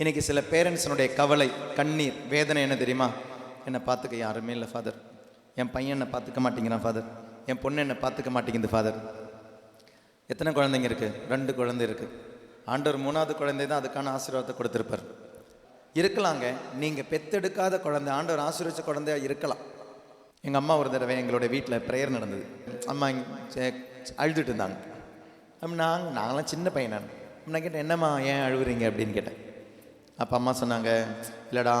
இன்னைக்கு சில பேரண்ட்ஸினுடைய கவலை கண்ணீர் வேதனை என்ன தெரியுமா? என்னை பார்த்துக்க யாருமே இல்லை ஃபாதர் என் பையன் என்னை பார்த்துக்க மாட்டேங்கிறான் ஃபாதர் என் பொண்ணு என்னை பார்த்துக்க மாட்டேங்குது ஃபாதர் எத்தனை குழந்தைங்க இருக்குது ரெண்டு குழந்தை இருக்குது ஆண்டவர் மூணாவது குழந்தை தான் அதுக்கான ஆசீர்வாதத்தை கொடுத்துருப்பார். இருக்கலாங்க. நீங்கள் பெத்தெடுக்காத குழந்தை ஆண்டவர் ஆசீர்வச்ச குழந்தையா இருக்கலாம். எங்கள் அம்மா ஒரு தடவை எங்களுடைய வீட்டில் ப்ரேயர் நடந்தது. அம்மா அழுதுட்டு இருந்தாங்க. அப்ப நாங்களாம் சின்ன பையனான் நான். கேட்டேன் என்னம்மா ஏன் அழுகுறீங்க அப்படின்னு கேட்டேன். அப்போ அம்மா சொன்னாங்க இல்லைடா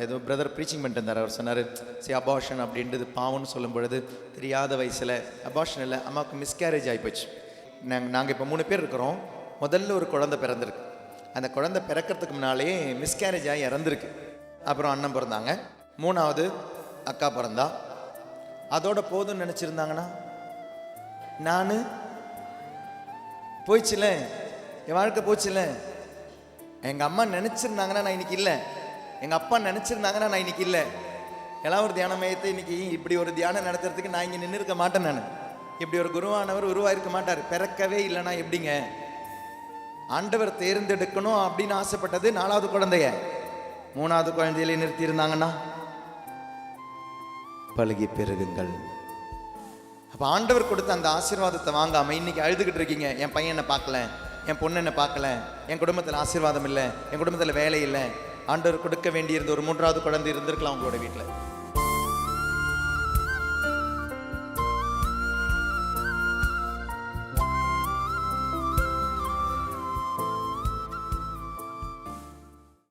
ஏதோ பிரதர் ப்ரீச்சிங் பண்ணிட்டு இருந்தார். அவர் சொன்னார் சி அபார்ஷன் அப்படின்றது பாவம்னு சொல்லும் பொழுது தெரியாத வயசில் அபார்ஷன் இல்லை அம்மாவுக்கு மிஸ்கேரேஜ் ஆகிப்போச்சு நாங்கள் நாங்கள் இப்போ மூணு பேர் இருக்கிறோம். முதல்ல ஒரு குழந்தை பிறந்திருக்கு. அந்த குழந்தை பிறக்கிறதுக்கு முன்னாலே மிஸ்கேரேஜ் ஆகி இறந்துருக்கு. அப்புறம் அண்ணன் பிறந்தாங்க. மூணாவது அக்கா பிறந்தா. அதோட போதும்னு நினச்சிருந்தாங்கன்னா நான் போயிடுச்சுல என் வாழ்க்கை போச்சுல எங்கள் அம்மா நினச்சிருந்தாங்கன்னா நான் இன்னைக்கு இல்லை. எங்கள் அப்பா நினச்சிருந்தாங்கன்னா நான் இன்னைக்கு இல்லை. எல்லாம் ஒரு தியான மையத்தை இன்னைக்கு இப்படி ஒரு தியானம் நடத்துறதுக்கு நான் இங்கே நின்று இருக்க மாட்டேன் நான். இப்படி ஒரு குருவானவர் உருவாயிருக்க மாட்டார். பிறக்கவே இல்லைனா எப்படிங்க? ஆண்டவர் தேர்ந்தெடுக்கணும் அப்படின்னு ஆசைப்பட்டது நாலாவது குழந்தைய. மூணாவது குழந்தையிலே நிறுத்தியிருந்தாங்கன்னா? பழகி பெருகுங்கள். அப்போ ஆண்டவர் கொடுத்த அந்த ஆசீர்வாதத்தை வாங்காமல் இன்னைக்கு அழுதுகிட்டு இருக்கீங்க. என் பையனை பார்க்கல. என் பொண்ணு என்ன பார்க்கல. என் குடும்பத்தில் ஆசீர்வாதம் இல்லை. என் குடும்பத்தில் வேலை இல்லை. ஆண்டவர் கொடுக்க வேண்டியிருந்த ஒரு மூன்றாவது குழந்தை இருந்திருக்கலாம் உங்களோட வீட்டில்